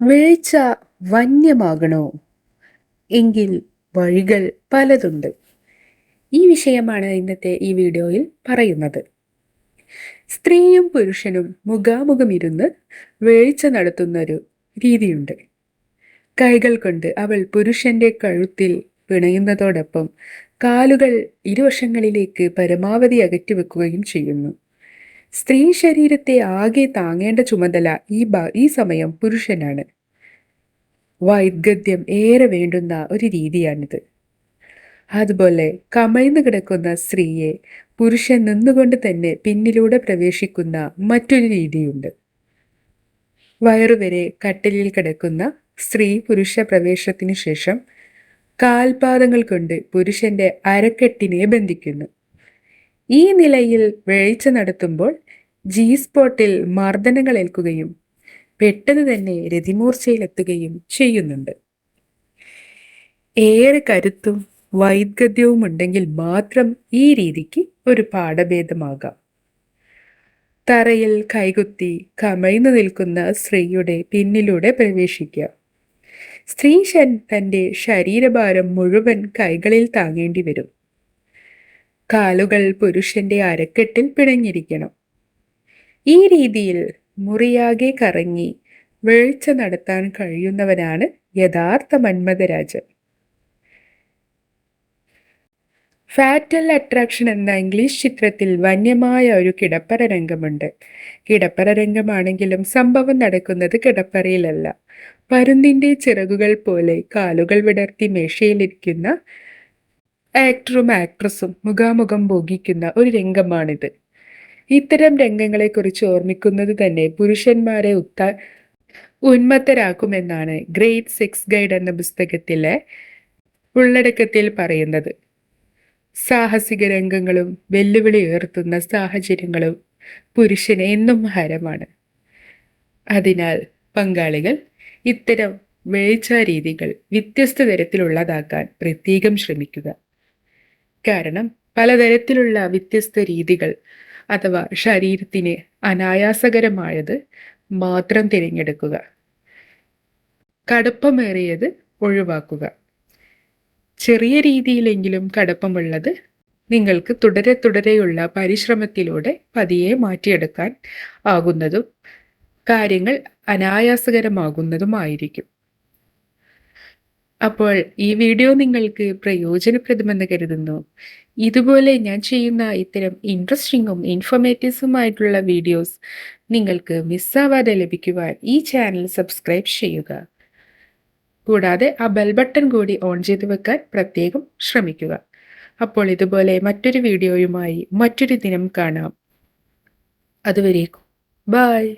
വീഴ്ച വന്യമാകണോ? എങ്കിൽ വഴികൾ പലതുണ്ട്. ഈ വിഷയമാണ് ഇന്നത്തെ ഈ വീഡിയോയിൽ പറയുന്നത്. സ്ത്രീയും പുരുഷനും മുഖാമുഖം ഇരുന്ന് വീഴ്ച നടത്തുന്നൊരു രീതിയുണ്ട്. കൈകൾ കൊണ്ട് അവൾ പുരുഷന്റെ കഴുത്തിൽ പിണയുന്നതോടൊപ്പം കാലുകൾ ഇരുവശങ്ങളിലേക്ക് പരമാവധി അകറ്റി വെക്കുകയും ചെയ്യുന്നു. സ്ത്രീ ശരീരത്തെ ആകെ താങ്ങേണ്ട ചുമതല ഈ ഈ സമയം പുരുഷനാണ്. വൈദ്ഗദ്യം ഏറെ വേണ്ടുന്ന ഒരു രീതിയാണിത്. അതുപോലെ കമഴ്ന്നു കിടക്കുന്ന സ്ത്രീയെ പുരുഷൻ നിന്നുകൊണ്ട് തന്നെ പിന്നിലൂടെ പ്രവേശിക്കുന്ന മറ്റൊരു രീതിയുണ്ട്. വയറുവരെ കട്ടിലിൽ കിടക്കുന്ന സ്ത്രീ പുരുഷ പ്രവേശത്തിന് ശേഷം കാൽപാദങ്ങൾ കൊണ്ട് പുരുഷന്റെ അരക്കെട്ടിനെ ബന്ധിക്കുന്നു. ഈ നിലയിൽ വേഴ്ച നടത്തുമ്പോൾ ജി സ്പോട്ടിൽ മർദ്ദനങ്ങൾ ഏൽക്കുകയും പെട്ടെന്ന് തന്നെ രതിമൂർച്ചയിലെത്തുകയും ചെയ്യുന്നുണ്ട്. ഏറെ കരുത്തും വൈദ്ഗദ്യവും ഉണ്ടെങ്കിൽ മാത്രം ഈ രീതിക്ക് ഒരു പാഠഭേദമാകാം. തറയിൽ കൈകുത്തി കമഴ്ന്നു നിൽക്കുന്ന സ്ത്രീയുടെ പിന്നിലൂടെ പ്രവേശിക്കുക. സ്ത്രീ തന്റെ ശരീരഭാരം മുഴുവൻ കൈകളിൽ താങ്ങേണ്ടി വരും. കാലുകൾ പുരുഷന്റെ അരക്കെട്ടിൽ പിണഞ്ഞിരിക്കണം ഈ രീതിയിൽ മുറിയാകെ കറങ്ങി വീഴ്ച നടത്താൻ കഴിയുന്നവനാണ് യഥാർത്ഥ മന്മഥരാജൻ. ഫാറ്റൽ അട്രാക്ഷൻ എന്ന ഇംഗ്ലീഷ് ചിത്രത്തിൽ വന്യമായ ഒരു കിടപ്പറ രംഗമുണ്ട്. കിടപ്പറ രംഗമാണെങ്കിലും സംഭവം നടക്കുന്നത് കിടപ്പറയിലല്ല. പരുന്തിന്റെ ചിറകുകൾ പോലെ കാലുകൾ വിടർത്തി മേശയിലിരിക്കുന്ന ആക്ടറും ആക്ട്രസും മുഖാമുഖം ഭോഗിക്കുന്ന ഒരു രംഗമാണിത്. ഇത്തരം രംഗങ്ങളെക്കുറിച്ച് ഓർമ്മിക്കുന്നത് തന്നെ പുരുഷന്മാരെ ഉത്ത ഉന്മത്തരാക്കുമെന്നാണ് ഗ്രേറ്റ് സെക്സ് ഗൈഡ് എന്ന പുസ്തകത്തിലെ ഉള്ളടക്കത്തിൽ പറയുന്നത്. സാഹസിക രംഗങ്ങളും വെല്ലുവിളി ഉയർത്തുന്ന സാഹചര്യങ്ങളും പുരുഷന് എന്നും ഹരമാണ് അതിനാൽ പങ്കാളികൾ ഇത്തരം വേഴ്ച രീതികൾ വ്യത്യസ്ത തരത്തിലുള്ളതാക്കാൻ പ്രത്യേകം ശ്രമിക്കുക. കാരണം പലതരത്തിലുള്ള വ്യത്യസ്ത രീതികൾ അഥവാ ശരീരത്തിന് അനായാസകരമായത് മാത്രം തിരഞ്ഞെടുക്കുക. കടുപ്പമേറിയത് ഒഴിവാക്കുക. ചെറിയ രീതിയിലെങ്കിലും കടുപ്പമുള്ളത് നിങ്ങൾക്ക് തുടരെ തുടരെയുള്ള പരിശ്രമത്തിലൂടെ പതിയെ മാറ്റിയെടുക്കാൻ ആകുന്നതും കാര്യങ്ങൾ അനായാസകരമാകുന്നതുമായിരിക്കും. അപ്പോൾ ഈ വീഡിയോ നിങ്ങൾക്ക് പ്രയോജനപ്രദമെന്ന് കരുതുന്നു. ഇതുപോലെ ഞാൻ ചെയ്യുന്ന ഇത്തരം ഇൻട്രസ്റ്റിങ്ങും ഇൻഫോർമേറ്റീവ്സുമായിട്ടുള്ള വീഡിയോസ് നിങ്ങൾക്ക് മിസ്സാവാതെ ലഭിക്കുവാൻ ഈ ചാനൽ സബ്സ്ക്രൈബ് ചെയ്യുക. കൂടാതെ ആ ബെൽ ബട്ടൺ കൂടി ഓൺ ചെയ്തു വെക്കാൻ പ്രത്യേകം ശ്രമിക്കുക. അപ്പോൾ ഇതുപോലെ മറ്റൊരു വീഡിയോയുമായി മറ്റൊരു ദിനം കാണാം. അതുവരേക്കും. ബായ്